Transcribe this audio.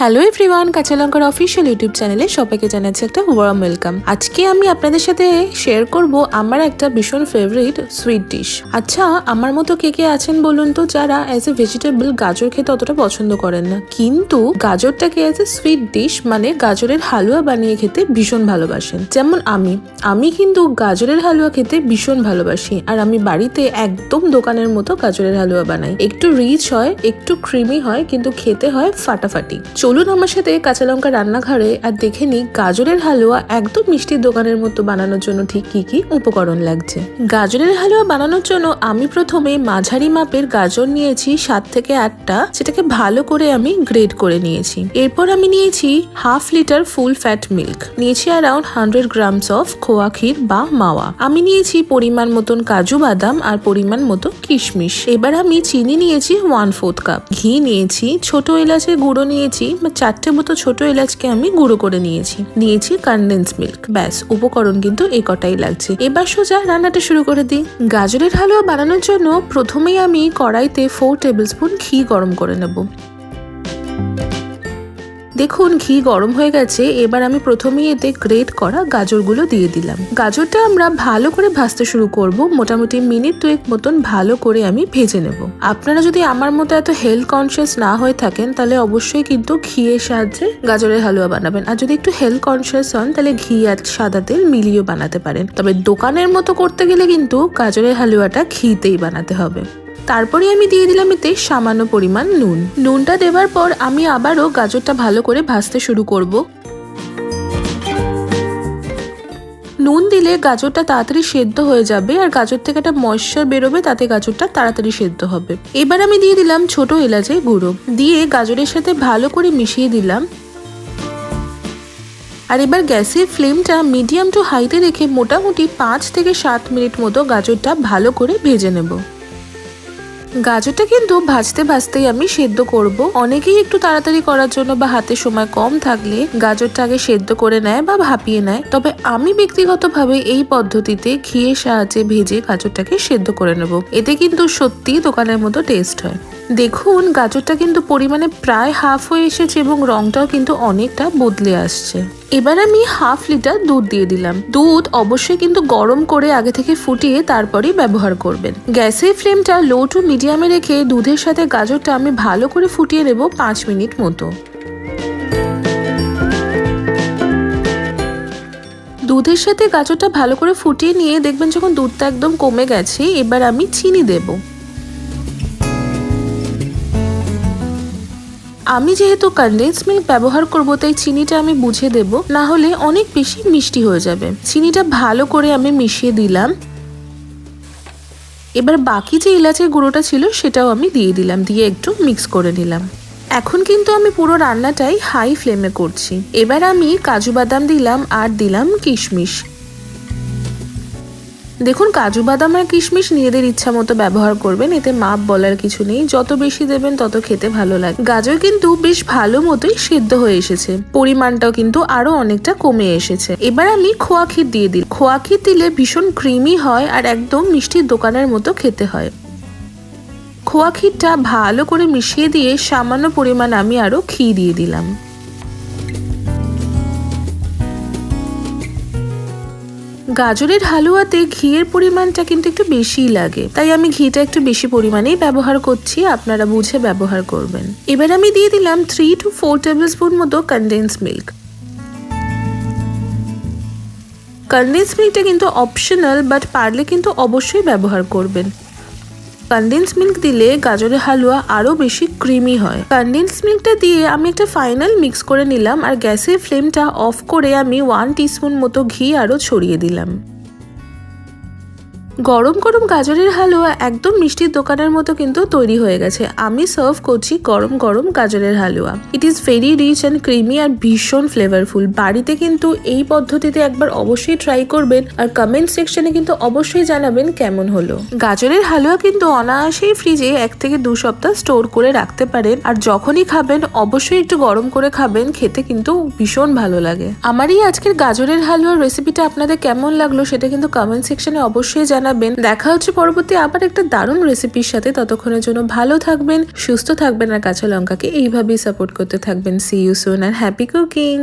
Hello everyone কাঁচা লঙ্কার official YouTube চ্যানেলে সবাইকে জানাচ্ছি একটা ওয়ার্ম ওয়েলকাম আজকে আমি আপনাদের সাথে শেয়ার করব আমার একটা ভীষণ ফেভারিট সুইট ডিশ আচ্ছা আমার মতো কে কে আছেন বলুন তো যারা অ্যাজ এ ভেজিটেবল গাজর খেতে অতটা পছন্দ করেন না। কিন্তু গাজরটাকে অ্যাজ এ সুইট ডিশ মানে গাজরের হালুয়া বানিয়ে খেতে ভীষণ ভালোবাসেন। যেমন আমি। আমি কিন্তু গাজরের হালুয়া খেতে ভীষণ ভালোবাসি। আর আমি বাড়িতে একদম দোকানের মতো গাজরের হালুয়া বানাই। একটু রিচ হয়, একটু ক্রিমি হয়, কিন্তু খেতে হয় ফাটাফাটি। চলুন আমার সাথে কাঁচা লঙ্কা রান্নাঘরে আর দেখে নিই গাজরের হালুয়া একদম মিষ্টির দোকানের মতো বানানোর জন্য ঠিক কি কি উপকরণ লাগছে। গাজরের হালুয়া বানানোর জন্য আমি প্রথমে মাঝারি মাপের গাজর নিয়েছি সাত থেকে আটটা, সেটাকে ভালো করে আমি গ্রেড করে নিয়েছি। এরপর আমি নিয়েছি half litre full fat milk. নিয়েছি around hundred grams of khoya kheer বা মাওয়া। আমি নিয়েছি পরিমাণ মতন কাজু বাদাম আর পরিমাণ মতো কিশমিশ। এবার আমি চিনি নিয়েছি ওয়ান ফোর্থ কাপ ঘি নিয়েছি, ছোট এলাচের গুঁড়ো নিয়েছি চারটে মতো ছোট এলাচকে আমি গুঁড়ো করে নিয়েছি। নিয়েছি কনডেন্স মিল্ক ব্যাস, উপকরণ কিন্তু এ কটাই লাগছে। এবার সোজা রান্নাটা শুরু করে দিই। গাজরের হালুয়া বানানোর জন্য প্রথমেই আমি কড়াইতে ফোর টেবিল স্পুন ঘি গরম করে নেব। দেখুন, ঘি গরম হয়ে গেছে, এবার আমি প্রথমেই এতে গ্রেট করা গাজরগুলো দিয়ে দিলাম। গাজরটা আমরা ভালো করে ভাজতে শুরু করব, মোটামুটি মিনিট দুয়েক মতন ভালো করে আমি ভেজে নেব। আপনারা যদি আমার মতো এত হেলথ কনসিয়াস না হয়ে থাকেন, তাহলে অবশ্যই কিন্তু ঘিয়ের সাহায্যে গাজরের হালুয়া বানাবেন। আর যদি একটু হেলথ কনসিয়াস হন, তাহলে ঘি আর সাদা তেল মিলিয়েও বানাতে পারেন। তবে দোকানের মতো করতে গেলে কিন্তু গাজরের হালুয়াটা ঘিতেই বানাতে হবে। তারপরে আমি দিয়ে দিলাম এতে সামান্য পরিমাণ নুন। নুনটা দেওয়ার পর আমি আবারও গাজরটা ভালো করে ভাজতে শুরু করব। নুন দিলে গাজরটা তাড়াতাড়ি সেদ্ধ হয়ে যাবে আর গাজর থেকে একটা ময়শ্চার বেরোবে, তাতে গাজরটা তাড়াতাড়ি সেদ্ধ হবে। এবার আমি দিয়ে দিলাম ছোট এলাচের গুঁড়ো। দিয়ে গাজরের সাথে ভালো করে মিশিয়ে দিলাম। আর এবার গ্যাসের ফ্লেমটা মিডিয়াম টু হাইতে রেখে মোটামুটি পাঁচ থেকে সাত মিনিট মতো গাজরটা ভালো করে ভেজে নেব। গাজরটা কিন্তু ভাজতে ভাজতেই আমি সেদ্ধ করব। অনেকেই একটু তাড়াতাড়ি করার জন্য বা হাতে সময় কম থাকলে গাজরটা আগে সেদ্ধ করে নেয় বা ভাপিয়ে নেয়। তবে আমি ব্যক্তিগতভাবে এই পদ্ধতিতে ঘিয়ের সাহায্যে ভেজে গাজরটাকে সেদ্ধ করে নেব। এতে কিন্তু সত্যি দোকানের মতো টেস্ট হয়। দেখুন, গাজরটা কিন্তু পরিমাণে প্রায় হাফ হয়ে এসেছে এবং রংটাও কিন্তু অনেকটা বদলে আসছে। এবার আমি হাফ লিটার দুধ দিয়ে দিলাম। দুধ অবশ্যই কিন্তু গরম করে আগে থেকে ফুটিয়ে তারপরেই ব্যবহার করবেন। গ্যাসের ফ্লেমটা লো টু মিডিয়ামে রেখে দুধের সাথে গাজরটা আমি ভালো করে ফুটিয়ে নেব পাঁচ মিনিট মতো। দুধের সাথে গাজরটা ভালো করে ফুটিয়ে নিয়ে দেখবেন যখন দুধটা একদম কমে গেছে, এবার আমি চিনি দেবো। আমি যেহেতু কনডেন্স মিল্ক ব্যবহার করব, তাই চিনিটা আমি বুঝে দেব। না হলে অনেক বেশি মিষ্টি হয়ে যাবে। চিনিটা ভালো করে আমি মিশিয়ে দিলাম। এবার বাকি যে এলাচের গুঁড়োটা ছিল সেটাও আমি দিয়ে দিলাম, দিয়ে একটু মিক্স করে নিলাম। এখন কিন্তু আমি পুরো রান্নাটাই হাই ফ্লেমে করছি। এবার আমি কাজু বাদাম দিলাম আর দিলাম কিশমিশ। দেখুন, কাজু বাদাম আর কিশমিশ নিজেদের ইচ্ছা মতো ব্যবহার করবেন, এতে মাপ বলার কিছু নেই। যত বেশি দেবেন, তত খেতে ভালো লাগে। গাজর কিন্তু বেশ ভালো মতোই সেদ্ধ হয়ে এসেছে। পরিমাণটাও কিন্তু আরও অনেকটা কমে এসেছে। এবার আমি খোয়া ক্ষীর দিয়ে দিই। খোয়া ক্ষীর দিলে ভীষণ ক্রিমি হয় আর একদম মিষ্টির দোকানের মতো খেতে হয়। খোয়া ক্ষীরটা ভালো করে মিশিয়ে দিয়ে সামান্য পরিমাণ আমি আরও ঘি দিয়ে দিলাম। গাজরের হালুয়াতে ঘিয়ের পরিমাণটা কিন্তু একটু বেশিই লাগে। তাই আমি ঘিটা একটু বেশি পরিমাণেই ব্যবহার করছি, আপনারা বুঝে ব্যবহার করবেন। এবার আমি দিয়ে দিলাম three two four tablespoon মতো কন্ডেন্স মিল্ক কনডেন্স মিল্কটা কিন্তু অপশনাল বাট পারলে কিন্তু অবশ্যই ব্যবহার করবেন। কনডেন্স মিল্ক দিলে গাজরের হালুয়া আরও বেশি ক্রিমি হয়। কনডেন্স মিল্কটা দিয়ে আমি একটা ফাইনাল মিক্স করে নিলাম আর গ্যাসের ফ্লেমটা অফ করে আমি ওয়ান টিস্পুন মতো ঘি আরও ছড়িয়ে দিলাম। গরম গরম গাজরের হালুয়া একদম মিষ্টির দোকানের মতো কিন্তু তৈরি হয়ে গেছে। আমি সার্ভ করছি গরম গরম গাজরের হালুয়া। It is very rich and creamy আর ভীষণ ফ্লেভারফুল বাড়িতে কিন্তু এই পদ্ধতিতে একবার অবশ্যই ট্রাই করবেন আর কমেন্ট সেকশনে কিন্তু অবশ্যই জানাবেন কেমন হলো। গাজরের হালুয়া কিন্তু অনায়াসেই ফ্রিজে এক থেকে দু সপ্তাহ স্টোর করে রাখতে পারেন আর যখনই খাবেন অবশ্যই একটু গরম করে খাবেন, খেতে কিন্তু ভীষণ ভালো লাগে। আমার এই আজকের গাজরের হালুয়ার রেসিপিটা আপনাদের কেমন লাগল সেটা কিন্তু কমেন্ট সেকশনে অবশ্যই জানাবেন। জানাবেন। দেখা হচ্ছে পরবর্তী আবার একটা দারুণ রেসিপির সাথে। ততক্ষণের জন্য ভালো থাকবেন, সুস্থ থাকবেন, আর কাঁচা লঙ্কাকে এইভাবেই সাপোর্ট করতে থাকবেন। সি ইউ সোন আর হ্যাপি কুকিং